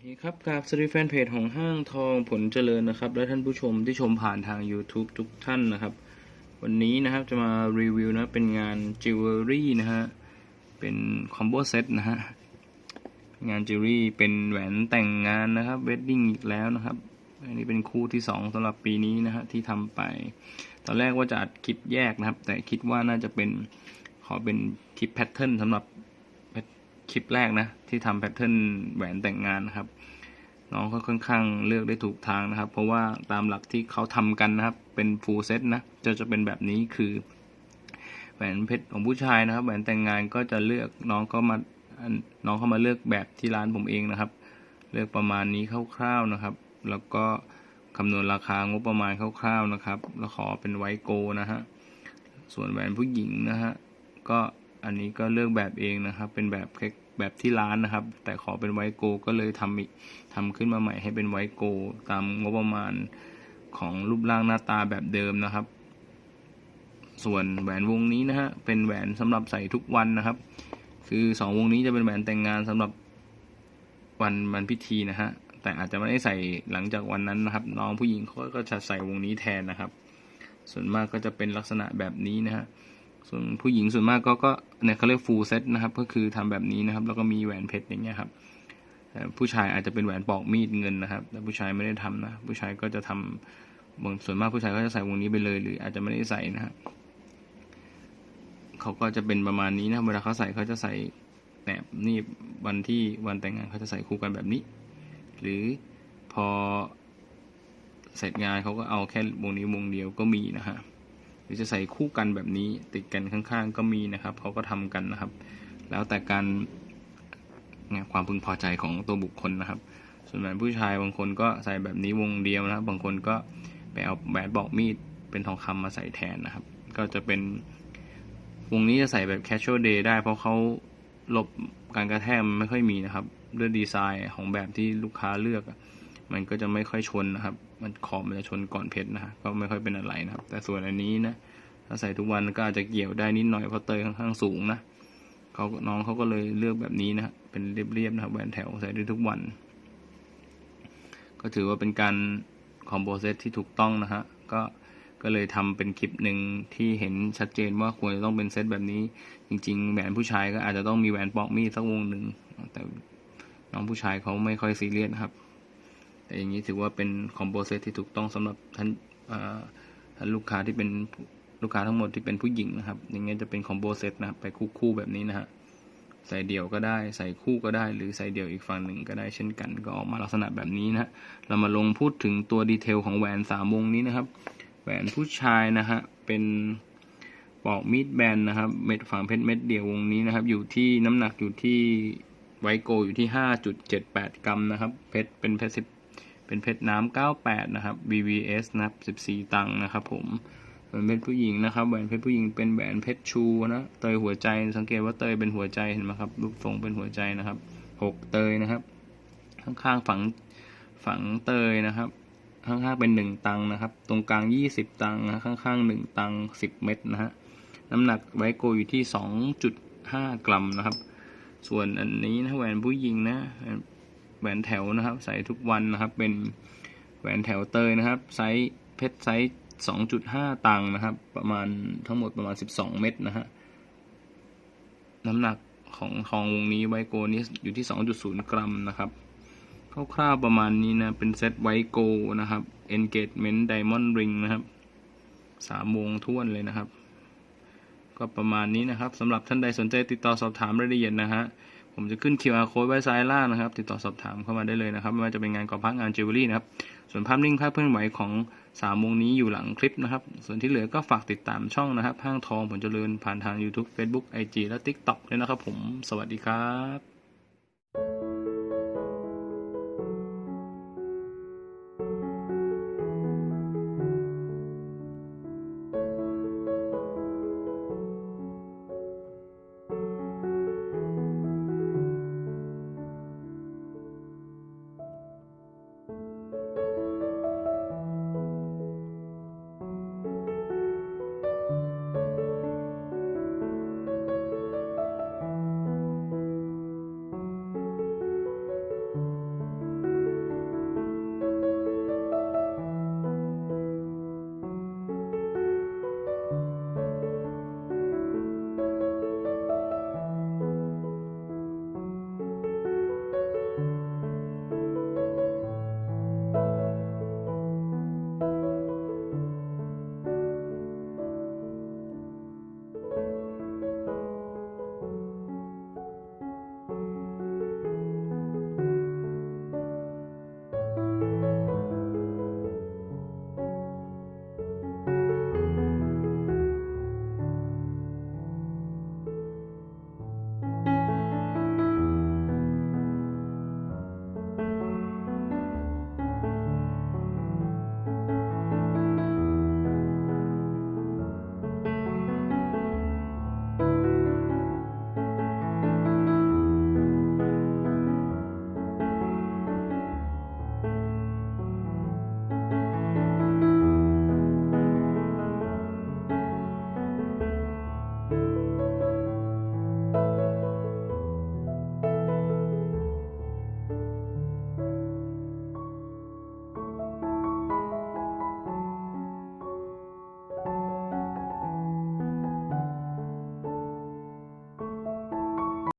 โอเคครับกราบสวัสดีแฟนเพจของห้างทองผลเจริญนะครับ และท่านผู้ชมที่ชมผ่านทาง YouTube ทุกท่านนะครับ วันนี้นะครับจะมารีวิวนะเป็นงานจิวเวลรี่นะฮะ เป็นคอมโบเซตนะฮะ งานจิวเวลรี่เป็นแหวนแต่งงานนะครับเวดดิ้งอีกแล้วนะครับ อันนี้เป็นคู่ที่สองสำหรับปีนี้นะฮะที่ทำไป ตอนแรกว่าจะอัดคลิปแยกนะครับ แต่คิดว่าน่าจะเป็นขอเป็นคลิปแพทเทิร์นสำหรับ คลิปแรกนะ ที่ทำแพทเทิร์นแหวนแต่งงานนะครับ น้องเขาค่อนข้างเลือกได้ถูกทางนะครับ เพราะว่าตามหลักที่เขาทำกันนะครับ เป็นฟูลเซตนะจะจะเป็นแบบนี้คือแหวนเพชรของผู้ชายนะครับแหวนแต่งงานก็จะเลือกน้องก็มาน้องเข้ามาเลือกแบบที่ร้านผมเองนะครับ เลือกประมาณนี้คร่าวๆนะครับ แล้วก็คำนวณราคางบประมาณคร่าวๆนะครับ แล้วขอเป็นไวโกนะฮะส่วนแหวนผู้หญิงนะฮะก็อันนี้ก็เลือกแบบเองนะครับ เป็นแบบคล้าย แบบที่ร้านนะครับ แต่ขอเป็นไวโกก็เลยทำทำขึ้นมาใหม่ให้เป็นไวโกตามงบประมาณของรูปร่างหน้าตาแบบเดิมนะครับ ส่วนแหวนวงนี้นะฮะเป็นแหวนสำหรับใส่ทุกวันนะครับ คือสองวงนี้จะเป็นแหวนแต่งงานสำหรับวันวันพิธีนะฮะแต่อาจจะไม่ได้ใส่หลังจากวันนั้นนะครับ น้องผู้หญิงเขาก็จะใส่วงนี้แทนนะครับ ส่วนมากก็จะเป็นลักษณะแบบนี้นะฮะ ส่วนผู้หญิงส่วนมากก็ก็เนี่ยเขาเรียกฟูลเซตนะครับ ก็คือทำแบบนี้นะครับ แล้วก็มีแหวนเพชรอย่างเงี้ยครับผู้ชายอาจจะเป็นแหวนปอกมีดเงินนะครับ แต่ผู้ชายไม่ได้ทำนะผู้ชายก็จะทำบางส่วนมากผู้ชายก็จะใส่วงนี้ไปเลย หรืออาจจะไม่ได้ใส่นะฮะเขาก็จะเป็นประมาณนี้นะเวลาเขาใส่เขาจะใส่แหนบนี่วันที่วันแต่งงานเขาจะใส่คู่กันแบบนี้ หรือพอเสร็จงานเขาก็เอาแค่วงนี้วงเดียวก็มีนะฮะ รือจะใส่คู่กันแบบนี้ ติดกันข้างๆ ก็มีนะครับเขาก็ทำกันนะครับ แล้วแต่การความพึงพอใจของตัวบุคคลนะครับ ส่วนแหวนผู้ชายบางคนก็ใส่แบบนี้วงเดียวนะครับ บางคนก็ไปเอาแหวนบอกมีดเป็นทองคำมาใส่แทนนะครับ ก็จะเป็นวงนี้จะใส่แบบ casual day ได้ เพราะเขาหลบการกระแทกมันไม่ค่อยมีนะครับ ด้วยดีไซน์ของแบบที่ลูกค้าเลือก มันก็จะไม่ค่อยชนนะครับ มันขอบมันจะชนก่อนเพชรนะฮะก็ไม่ค่อยเป็นอะไรนะครับ แต่ส่วนอันนี้นะถ้าใส่ทุกวันก็อาจจะเกี่ยวได้นิดหน่อยเพราะเตยค่อนข้างสูงนะเขาน้องเขาก็เลยเลือกแบบนี้นะฮะเป็นเรียบๆนะครับแหวนแถวใส่ได้ทุกวัน ก็ถือว่าเป็นการคอมโบเซตที่ถูกต้องนะฮะก็ก็เลยทำเป็นคลิปหนึ่งที่เห็นชัดเจนว่าควรจะต้องเป็นเซตแบบนี้ จริง ๆแหวนผู้ชายก็อาจจะต้องมีแหวนปอกมีดสักวงหนึ่งแต่น้องผู้ชายเขาไม่ค่อยซีเรียสครับ แต่อย่างนี้ถือว่าเป็นคอมโบเซตที่ถูกต้องสำหรับท่านท่านลูกค้าที่เป็นลูกค้าทั้งหมดที่เป็นผู้หญิงนะครับ อย่างเงี้ยจะเป็นคอมโบเซตนะครับไปคู่ๆแบบนี้นะฮะใส่เดี่ยวก็ได้ใส่คู่ก็ได้ หรือใส่เดี่ยวอีกฝั่งหนึ่งก็ได้เช่นกันก็ออกมาลักษณะแบบนี้นะเรามาลงพูดถึงตัวดีเทลของแหวนสามวงนี้นะครับ แหวนผู้ชายนะฮะเป็นปอกมีดแบนนะครับเม็ดฝั่งเพชรเม็ดเดียววงนี้นะครับ อยู่ที่น้ำหนักอยู่ที่ไวโกอยู่ที่ห้าจุดเจ็ดแปดกรัมนะครับ เพชรเป็นเพชร เป็นเพชรน้ำเก้าแปดนะครับ BVS นะครับสิบสี่ตังค์นะครับผมแหวนเพชรผู้หญิงนะครับแหวนเพชรผู้หญิงเป็นแหวนเพชรชูนะเตยหัวใจสังเกตว่าเตยเป็นหัวใจเห็นไหมครับรูปทรงเป็นหัวใจนะครับหกเตยนะครับข้างๆฝังฝังเตยนะครับ ข้างๆเป็นหนึ่งตังนะครับ ตรงกลางยี่สิบตังนะข้างๆหนึ่งตังสิบเม็ดนะฮะน้ำหนักไวโกอยู่ที่สองจุดห้ากรัมนะครับ ส่วนอันนี้นะแหวนผู้หญิงนะ แหวนแถวนะครับ ใส่ทุกวันนะครับ เป็นแหวนแถวเตยนะครับ ไซส์เพชรไซส์2.5 ตังค์นะครับ ประมาณทั้งหมดประมาณ 12 เม็ดนะฮะ น้ำหนักของทองวงนี้ไวโกนี้อยู่ที่ 2.0 กรัมนะครับคร่าวๆประมาณนี้นะ เป็นเซตไวโกนะครับ engagement diamond ring นะครับสามวงท้วนเลยนะครับ ก็ประมาณนี้นะครับสำหรับท่านใดสนใจติดต่อสอบถามรายละเอียดนะฮะ ผมจะขึ้น QR code ไว้ซ้ายล่างนะครับ ติดต่อสอบถามเข้ามาได้เลยนะครับไม่ว่าจะเป็นงานก่อพักงานจิวเวลรี่นะครับ ส่วนภาพนิ่งภาพเคลื่อนไหวของสามวงนี้อยู่หลังคลิปนะครับ ส่วนที่เหลือก็ฝากติดตามช่องนะครับห้างทองผลเจริญผ่านทาง YouTube Facebook IG และ TikTok ด้วยนะครับผม สวัสดีครับ